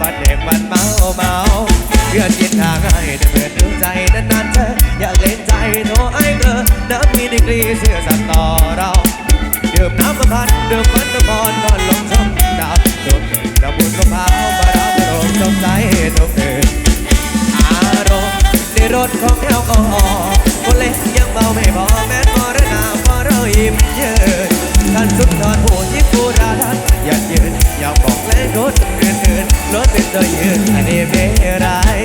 บ้านเด็กมันเมาเมาเพื่อกินทางให้แต่เปิดดูใจนานๆเธออยากเล่นใจโทรไอ้เธอน้ำมีดีกรีเสื้อสัตว์ต่อเราเดื่มน้ำมาพันเดื่มมันมาพรนอนลงชมดาวตัวเก่งดาวบุญมะพร้าวมาดาวลรงตรงใจตัวเองอารมณ์ในรถของแอลกอฮอล์คนเล็กยังเบาไม่พอแม้พอระนาพอเราอิ่มเยอะ กันสุดทอดผู้ยิ่งผู้รานอย่ากยืนอย่าบอกเลยรถเดินเดินรถเป็นตัวยืนอันนี้เบร้าย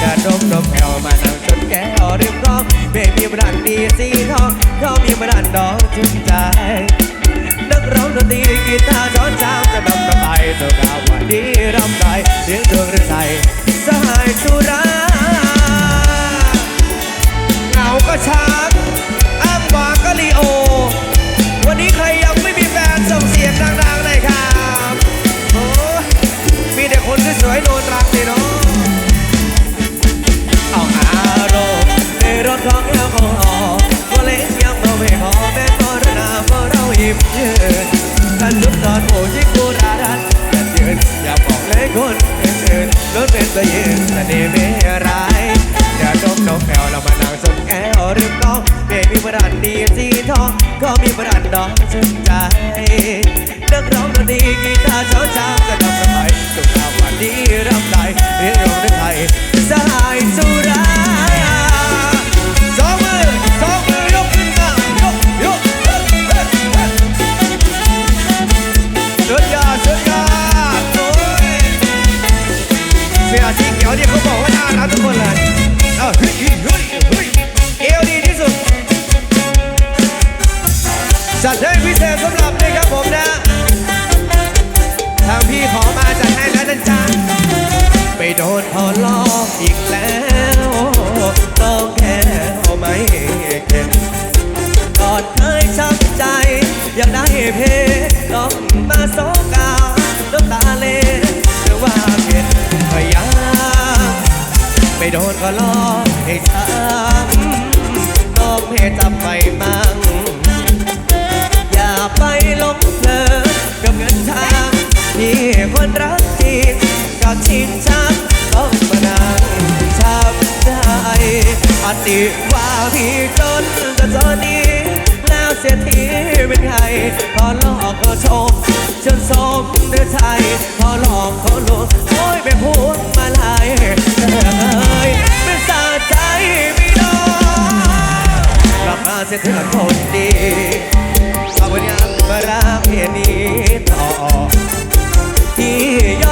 กระดมดมแอวมานั่งจนแก้วเรียบร้องเบบีบรันดีสีทองเขามีบรันดองจุนใจนักร้องดนตรีกีตาร์ช้อนจามจะดำกระไปตัวกาววันนี้รำไรเสียงเธอเรื่องใสสหายสุรา สิว่าพี่จนก็จนนี้แล้วเสียทีเป็นไงพอหลอกก็ชมจนสมเดือดใจพอหลอกเขาลวงโอ้ยไม่พูดมาลายเลยเป็นสาใจไม่ดอกลับมาเสียเธอคนดีขอาวันยังมารักเพียนี้ต่อที่ยอ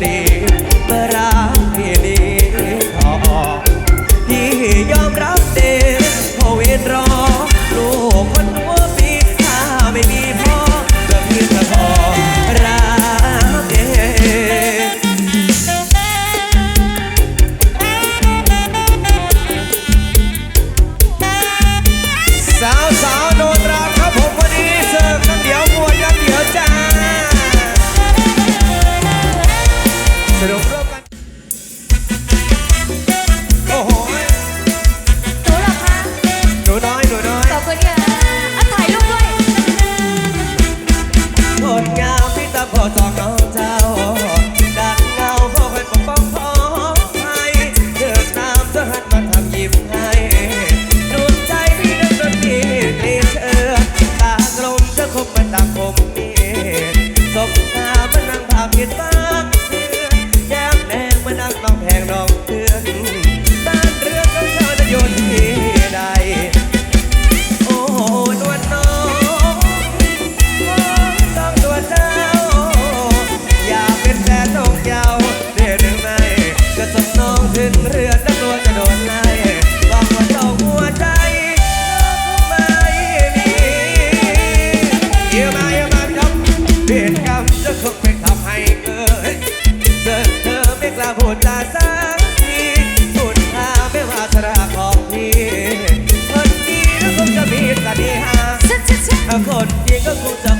เดปรา คนเดียวก็คงจะ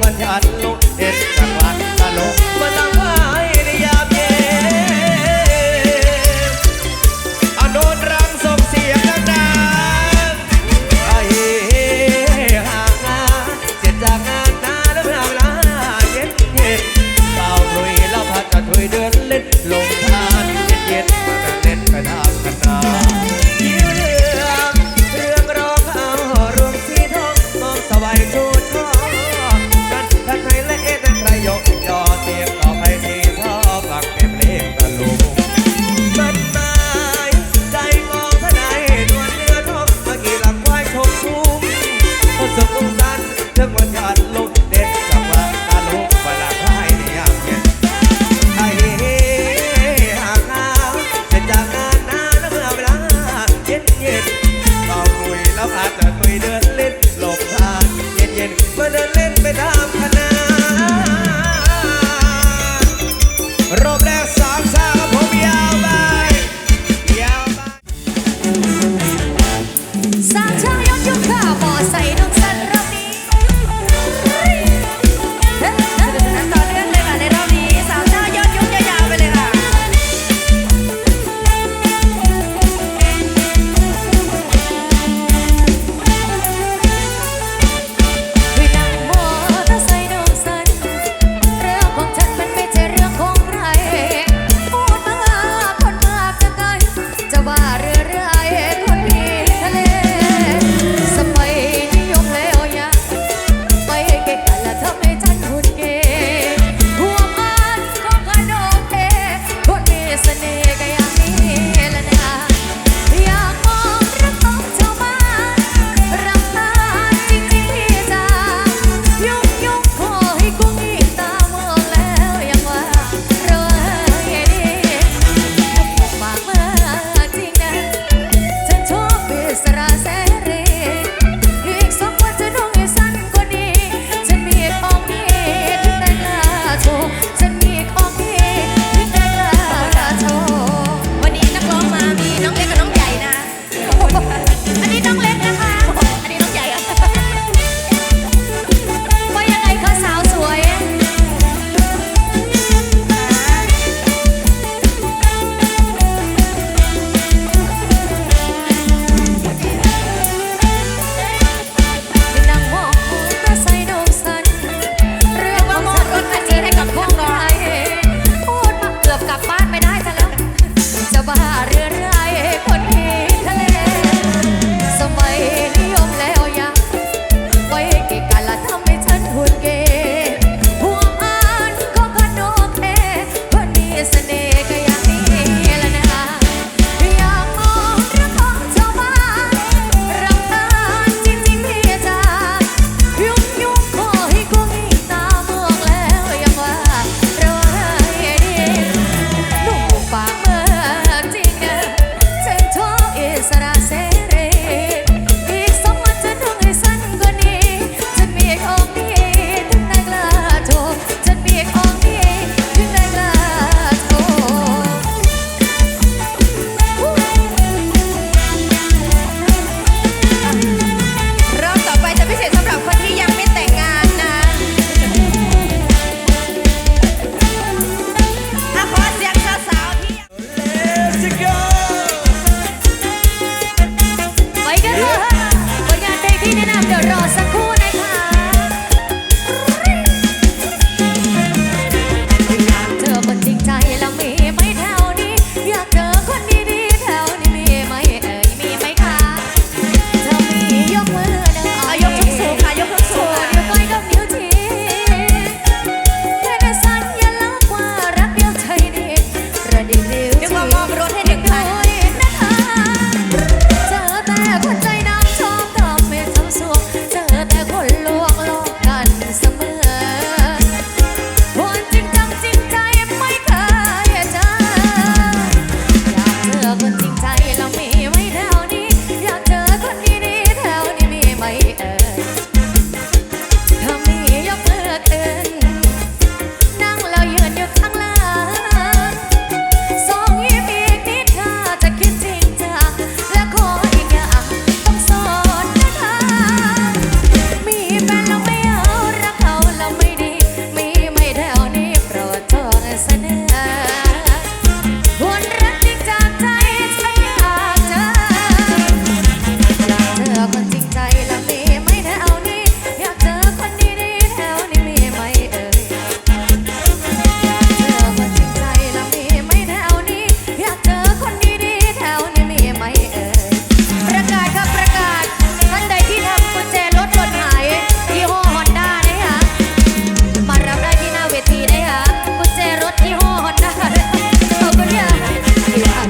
มันยันลุเห็ด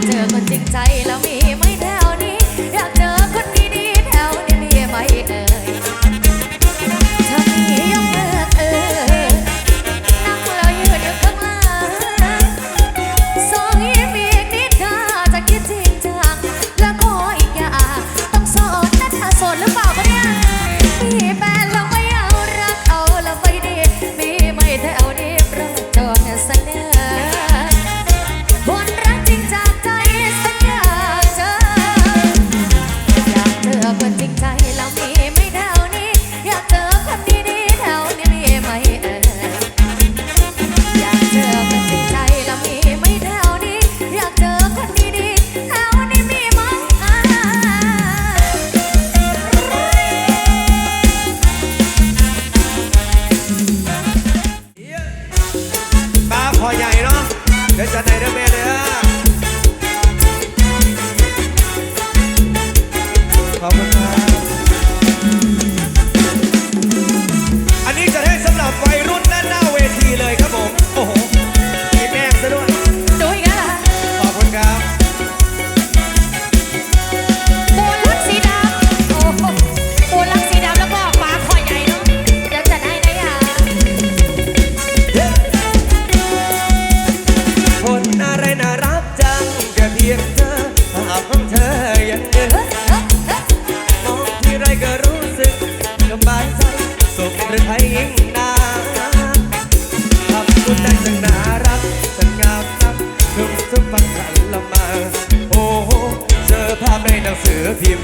เจอคนจริงใจแล้วไม่ นิ่งำคุณได้จังนารักจังงามนักนุ่งสุดฟังขันละมา โอ้เจอภาพใหนังสือพิม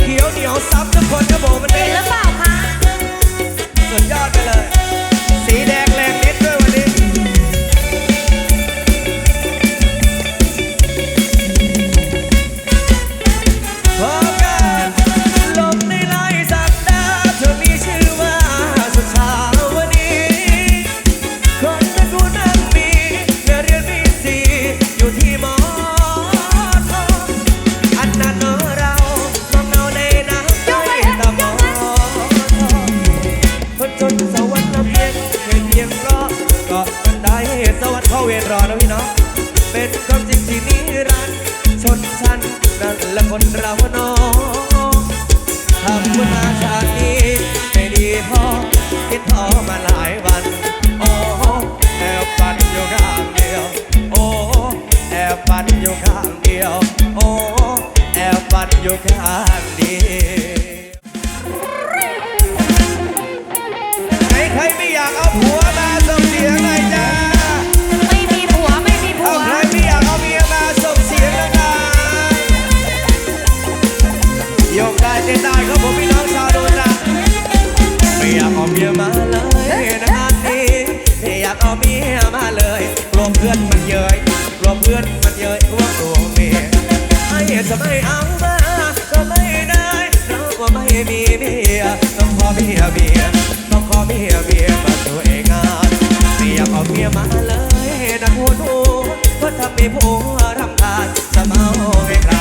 เขียวเหนียวซ้ำทุกคนกระโบมันเป็นหรือเปล่าคะ สุดยอดไปเลย สีแดงเลย ยมาเลยนะพูดโอ้เพราะถ้าไม่พูดรำคาญจะมอาให้ใคร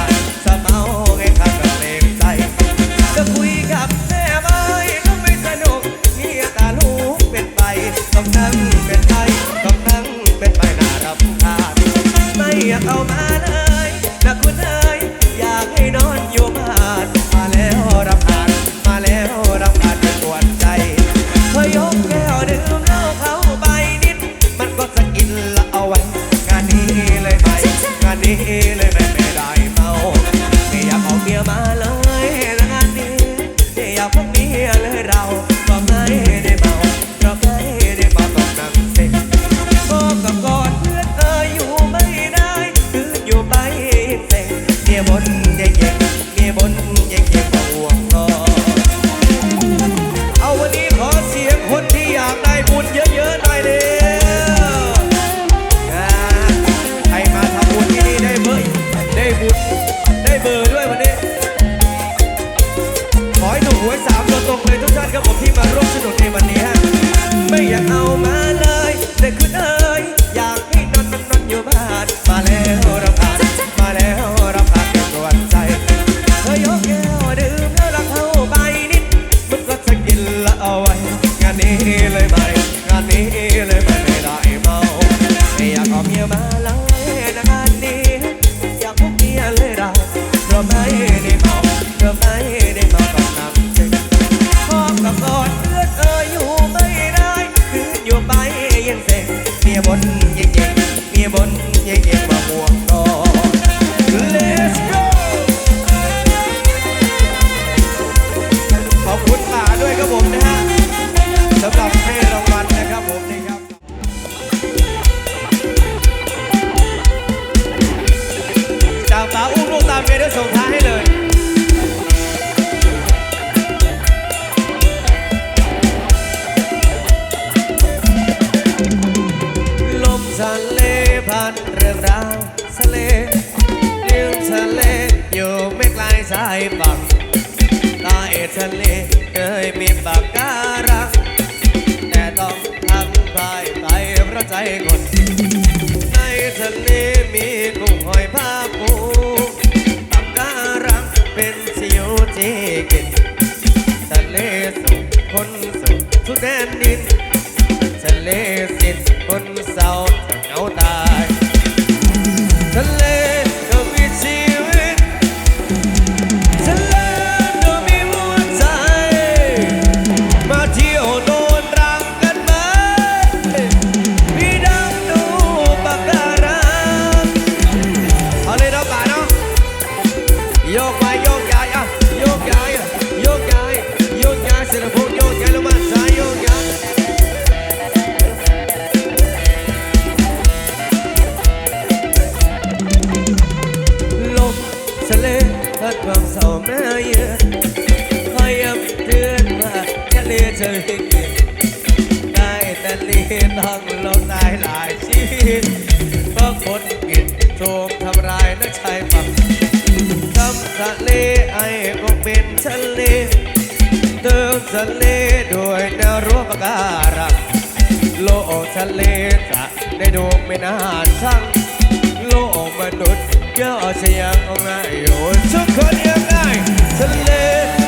ทะเลเคยมีปากกา ทะเลด้วยนรัวปะการังโลกทะเลจะได้ดูไม่น่านช่างโลกมนุษย์ก็เสียงของนายโอ้ทุกคนยังไงทะเล